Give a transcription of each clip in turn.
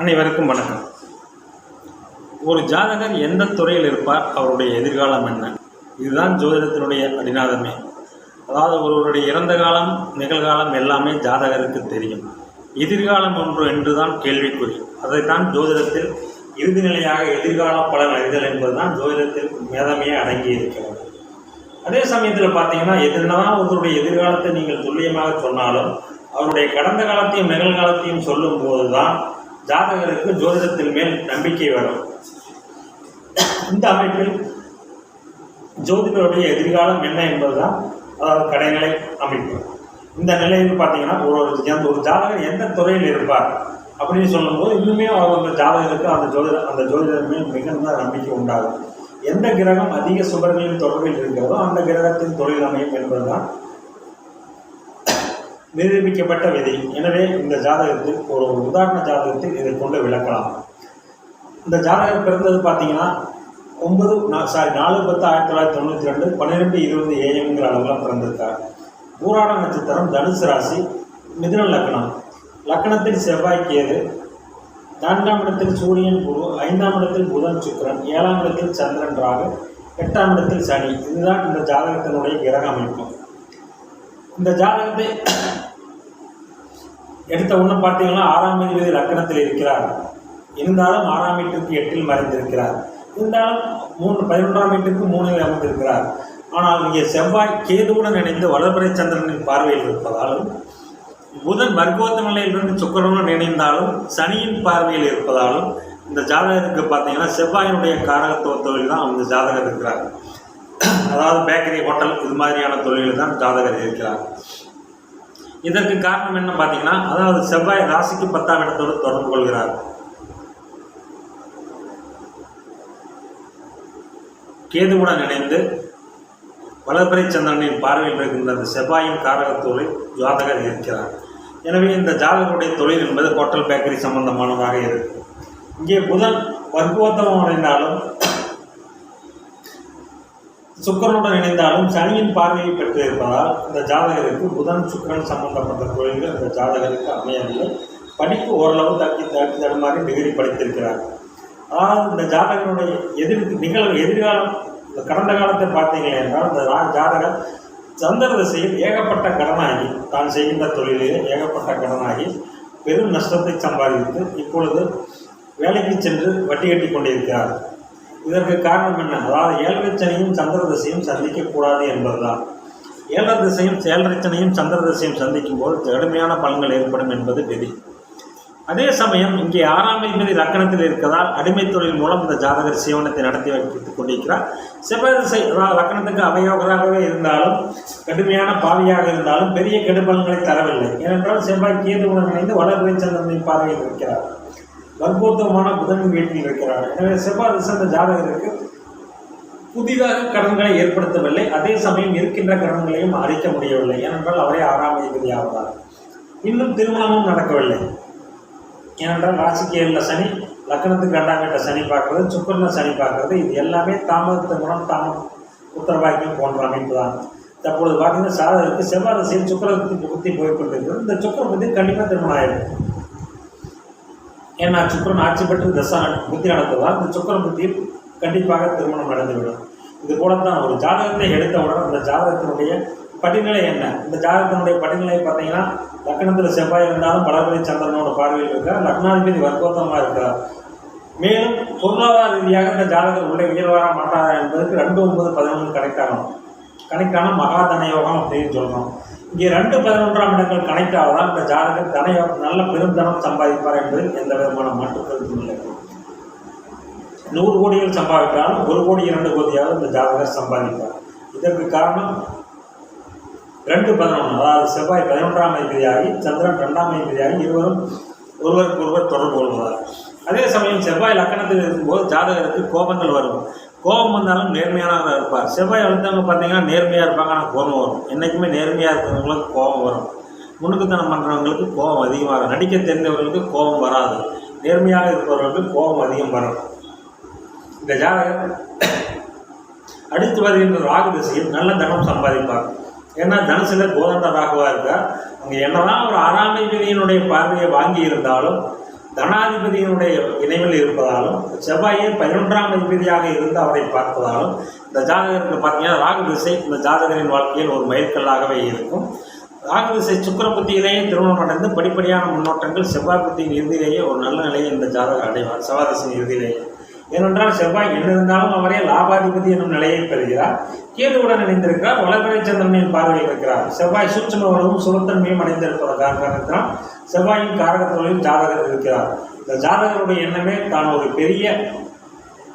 அனைவருக்கும் வணக்கம். ஒரு ஜாதகர் எந்த துறையில் இருப்பார்? அவருடைய எதிர்காலம் என்ன? இதுதான் ஜோதிடத்தினுடைய அடிநாதமே. அதாவது ஒருவருடைய இறந்த காலம் நிகழ்காலம் எல்லாமே ஜாதகருக்கு தெரியும். எதிர்காலம் ஒன்று என்றுதான் கேள்விக்குறி. அதைத்தான் ஜோதிடத்தில் இறுதிநிலையாக எதிர்கால பலன் அறிதல் என்பதுதான் ஜோதிடத்தில் மேதமையே அடங்கி இருக்கிறது. அதே சமயத்தில் பார்த்தீங்கன்னா எதிர்தான் ஒருவருடைய எதிர்காலத்தை நீங்கள் துல்லியமாக சொன்னாலும் அவருடைய கடந்த காலத்தையும் நிகழ்காலத்தையும் சொல்லும் போது தான் ஜாதகருக்கு ஜோதிடத்தின் மேல் நம்பிக்கை வரும் இந்த அமைப்பில் ஜோதிடருடைய எதிர்காலம் என்ன என்பதுதான் அதாவது கடைநிலை அமைப்பு. இந்த நிலையில் பார்த்தீங்கன்னா ஒரு ஒரு எந்த- ஒரு ஜாதகர் எந்த துறையில் இருப்பார் அப்படின்னு சொல்லும்போது இன்னுமே அவர் அந்த ஜாதகருக்கு அந்த ஜோதிட அந்த ஜோதிடர் மேல் மிகுந்த நம்பிக்கை உண்டாகும். எந்த கிரகம் அதிக சுபர்களின் தொடர்பில் இருக்கிறதோ அந்த கிரகத்தின் தொழில் அமையும் என்பதுதான் நிரூபிக்கப்பட்ட விதி. எனவே இந்த ஜாதகத்தில் ஒரு உதாரண ஜாதகத்தில் இதை கொண்டு விளக்கலாம். இந்த ஜாதகம் பிறந்தது பார்த்தீங்கன்னா ஒன்பது சாரி நாலு பத்து ஆயிரத்தி தொள்ளாயிரத்தி தொண்ணூற்றி ரெண்டு பன்னிரெண்டு இருபது ஏஎம்ங்கிற அளவில் பிறந்திருக்கார். பூராட நட்சத்திரம் தனுசு ராசி மிதுன லக்னம். லக்னத்தில் செவ்வாய் கேது நான்காம் இடத்தில் சூரியன் குரு ஐந்தாம் இடத்தில் புதன் சுக்கிரன் ஏழாம் இடத்தில் சந்திரன் ராகு எட்டாம் இடத்தில் சனி. இதுதான் இந்த ஜாதகத்தினுடைய கிரக அமைப்பு. இந்த ஜாதகத்தை எடுத்த உடனே பார்த்தீங்கன்னா ஆறாம் அதிபதி லக்கணத்தில் இருக்கிறார். இருந்தாலும் ஆறாம் வீட்டிற்கு எட்டில் மறைந்திருக்கிறார். இருந்தாலும் மூன்று பதினொன்றாம் வீட்டிற்கு மூணில் அமர்ந்திருக்கிறார். ஆனால் இங்கே செவ்வாய் கேதுவுடன் இணைந்து வளர்பிறை சந்திரனின் பார்வையில் இருப்பதாலும் புதன் வர்க்கோத்த நிலையிலிருந்து சுக்கரனுடன் இணைந்தாலும் சனியின் பார்வையில் இருப்பதாலும் இந்த ஜாதகத்துக்கு பார்த்தீங்கன்னா செவ்வாயினுடைய காரகத்துவ தொழில் தான் அந்த ஜாதகம் இருக்கிறார். அதாவது பேக்கரி ஹோட்டல் இது மாதிரியான தொழிலில் தான் ஜாதகர் இருக்கிறார். இதற்கு காரணம் என்ன பார்த்தீங்கன்னா அதாவது செவ்வாய் ராசிக்கு பத்தாம் இடத்தோடு தொடர்பு கொள்கிறார். கேதுவுடன் இணைந்து வளர்பறை சந்திரனின் பார்வையில் இருக்கின்ற அந்த செவ்வாயின் காரகத்தோடு ஜாதகர் இருக்கிறார். எனவே இந்த ஜாதகருடைய தொழில் என்பது ஹோட்டல் பேக்கரி சம்பந்தமானதாக இருக்கும் இங்கே புதன் வர்க்கோத்தமம் அடைந்தாலும் சுக்கரனுடன் இணைந்தாலும் சனியின் பார்வையை பெற்று இருப்பதால் இந்த ஜாதகருக்கு புதன் சுக்கரன் சம்பந்தப்பட்ட தொழில்கள் இந்த ஜாதகருக்கு அமையவில்லை. படிப்பு ஓரளவு தக்கி தக்கி தடுமாறி டிகிரி படித்திருக்கிறார். அதாவது இந்த ஜாதகனுடைய எதிர் நிகழ்வு எதிர்காலம் இந்த கடந்த காலத்தை பார்த்தீங்க என்றால் இந்த ரா- ஜாதகர் சந்திர திசையில் ஏகப்பட்ட கடனாகி தான் செய்கின்ற தொழிலிலே ஏகப்பட்ட கடனாகி பெரும் நஷ்டத்தை சம்பாதித்து இப்பொழுது வேலைக்கு சென்று வட்டி கட்டி கொண்டிருக்கிறார். இதற்கு காரணம் என்ன? அதாவது ஏழரை சந்திர திசையும் சந்திக்கக்கூடாது என்பதுதான். ஏழரை திசையும் ஏழரை சந்திர திசையும் சந்திக்கும் போது கடுமையான பலன்கள் ஏற்படும் என்பது விதி. அதே சமயம் இங்கே ஆறாம் அதிபதி லக்கணத்தில் இருக்கிறதால் அடிமை தொழில் மூலம் இந்த ஜாதகர் சீவனத்தை நடத்தி வைத்துக் கொண்டிருக்கிறார். செவ்வாய் திசை அதாவது லக்கணத்துக்கு அவயோகராகவே இருந்தாலும் கடுமையான பாவியாக இருந்தாலும் பெரிய கெடுபலன்களை தரவில்லை. ஏனென்றால் செவ்வாய் கேதுவுடன் இணைந்து வளர்வை சந்திரனின் பார்வையில் இருக்கிறார். வர்க்கோத்தமான புதன் வீட்டில் இருக்கிறார். எனவே செவ்வாய் திசை ஜாதகருக்கு புதிதாக கடன்களை ஏற்படுத்தவில்லை. அதே சமயம் இருக்கின்ற கடன்களையும் அழிக்க முடியவில்லை. ஏனென்றால் அவரே ஆறாம் அதிபதி ஆவதால் இன்னும் திருமணமும் நடக்கவில்லை. ஏனென்றால் ராசிக்கு ஏழில் சனி லக்னத்துக்கு ரெண்டாம் வீட்டை சனி பார்க்கறது சுக்கரனை சனி பார்க்கறது. இது எல்லாமே தாமதத்தின் மூலம் தாமத உத்தரவாக்கியம் போன்ற அமைப்பு தான் தற்பொழுது பார்த்தீங்கன்னா சாதகருக்கு செவ்வாய் திசையில் சுக்கரத்துக்கு புத்தி போய்கொண்டிருக்கிறது இந்த சுக்கர புத்தி கண்டிப்பாக திருமணம் ஆயிடும் ஏன்னா சுக்கரன் ஆட்சி பெற்று தசா புத்தி நடத்துவதால் இந்த சுக்கரன் புத்தியில் கண்டிப்பாக திருமணம் நடந்துவிடும். இது போலத்தான் ஒரு ஜாதகத்தை எடுத்தவுடன் அந்த ஜாதகத்தினுடைய படிநிலை என்ன? இந்த ஜாதகத்தினுடைய படிநிலை பார்த்தீங்கன்னா லக்னத்தில் செவ்வாய் இருந்தாலும் பலபடி சந்திரனோட பார்வையில் இருக்கார் லக்னாதிபதி வர்க்கோத்தமாக இருக்கிறார். மேலும் பொருளாதார ரீதியாக இந்த ஜாதகர் உள்ளே உயர்வாக மாட்டாரா என்பதற்கு ரெண்டு ஒன்பது பதினொன்று கனெக்ட் ஆகணும் கனெக்ட் மகா தனயோகம் யோகம் அப்படின்னு சொல்கிறோம் இங்கே ரெண்டு பதினொன்றாம் இடங்கள் கனெக்ட் இந்த ஜாதகர் தனயோகம் நல்ல பெருந்தனம் சம்பாதிப்பார் என்பது எந்த விதமான மாற்று இல்லை. நூறு கோடிகள் சம்பாதித்தாலும் ஒரு கோடி இரண்டு கோடியாவது இந்த ஜாதகர் சம்பாதிப்பார். இதற்கு காரணம் ரெண்டு பதினொன்று அதாவது செவ்வாய் பதினொன்றாம் அதிபதியாகி சந்திரன் ரெண்டாம் அதிபதியாகி இருவரும் ஒருவருக்கு ஒருவர் தொடர்பு கொள்வதால் அதே சமயம் செவ்வாய் லக்கணத்தில் இருக்கும்போது ஜாதகருக்கு கோபங்கள் வரும். கோபம் வந்தாலும் நேர்மையானவராக இருப்பார். செவ்வாய் வளர்த்தவங்க பார்த்தீங்கன்னா நேர்மையாக இருப்பாங்க ஆனால் கோபம் வரும். என்றைக்குமே நேர்மையாக இருக்கிறவங்களுக்கு கோபம் வரும். முன்னுக்குத்தனம் பண்ணுறவங்களுக்கு கோபம் அதிகமாக வரும். நடிக்க தெரிந்தவர்களுக்கு கோபம் வராது. நேர்மையாக இருப்பவர்களுக்கு கோபம் அதிகம் வரும். இந்த ஜாதகம் அடுத்து வருகின்ற ராகு திசையில் நல்ல தனம் சம்பாதிப்பார். ஏன்னா தனுசுல கோதண்ட ராகுவா இருக்கார். அங்கே என்னதான் ஒரு ஆறாம் பார்வையை வாங்கி இருந்தாலும் தனாதிபதியினுடைய இணைவில் இருப்பதாலும் செவ்வாயே பதினொன்றாம் அதிபதியாக இருந்து அவரை பார்ப்பதாலும் இந்த ஜாதகருக்கு பார்த்தீங்கன்னா ராகு திசை இந்த ஜாதகரின் வாழ்க்கையில் ஒரு மைல்கல்லாகவே இருக்கும். ராகு திசை சுக்கிர புத்தியிலேயே திருமணம் அடைந்து படிப்படியான முன்னோட்டங்கள் செவ்வாய் புத்தியின் இறுதியிலேயே ஒரு நல்ல நிலையை இந்த ஜாதகர் அடைவார். செவ்வாய் திசையின் இறுதியிலேயே. ஏனென்றால் செவ்வாய் என்னிருந்தாலும் அவரே லாபாதிபதி என்னும் நிலையை பெறுகிறார். கேதுவுடன் இணைந்திருக்கிறார் வளர்பிறை சந்திரனின் பார்வையில் இருக்கிறார். செவ்வாய் சூட்சம உணவும் சுரத்தன்மையும் அடைந்திருப்பதற்காக காரணத்தினால் செவ்வாயின் காரகத்தொழில் ஜாதகர் இருக்கிறார். இந்த ஜாதகருடைய எண்ணமே தான் ஒரு பெரிய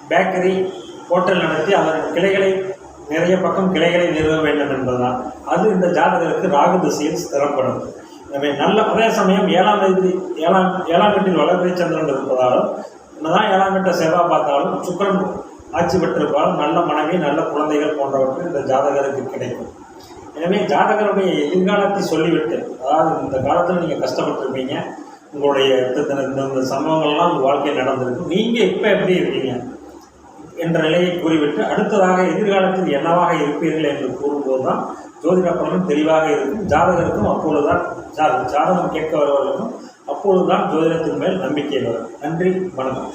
பேக்கரி ஹோட்டல் நடத்தி அதன் கிளைகளை நிறைய பக்கம் கிளைகளை நிறுவ வேண்டும் என்பதுதான். அது இந்த ஜாதகருக்கு ராகு திசையில் ஸ்திரப்படும் எனவே நல்ல அதே சமயம் ஏழாம் தேதி ஏழாம் ஏழாம் வீட்டில் வளர்பிறை சந்திரன் இருப்பதாலும் என்னதான் ஏழாம் வீட்டை செவ்வாய் பார்த்தாலும் சுக்கரன் ஆட்சி பெற்றிருப்பாலும் நல்ல மனைவி நல்ல குழந்தைகள் போன்றவற்றை இந்த ஜாதகருக்கு கிடைக்கும். எனவே ஜாதகருடைய எதிர்காலத்தை சொல்லிவிட்டு அதாவது இந்த காலத்தில் நீங்கள் கஷ்டப்பட்டிருப்பீங்க உங்களுடைய இந்த- இந்த சம்பவங்கள்லாம் உங்கள் வாழ்க்கையில் நடந்திருக்கும் நீங்கள் இப்போ எப்படி இருக்கீங்க என்ற நிலையை கூறிவிட்டு அடுத்ததாக எதிர்காலத்தில் என்னவாக இருப்பீர்கள் என்று கூறும்போது தான் ஜோதிட பலனும் தெளிவாக இருக்கும். ஜாதகருக்கும் அப்பொழுதுதான் தான் ஜாதகம் கேட்க வருவர்களுக்கும் அப்பொழுதுதான் ஜோதிடத்தின் மேல் நம்பிக்கை வரும். நன்றி வணக்கம்.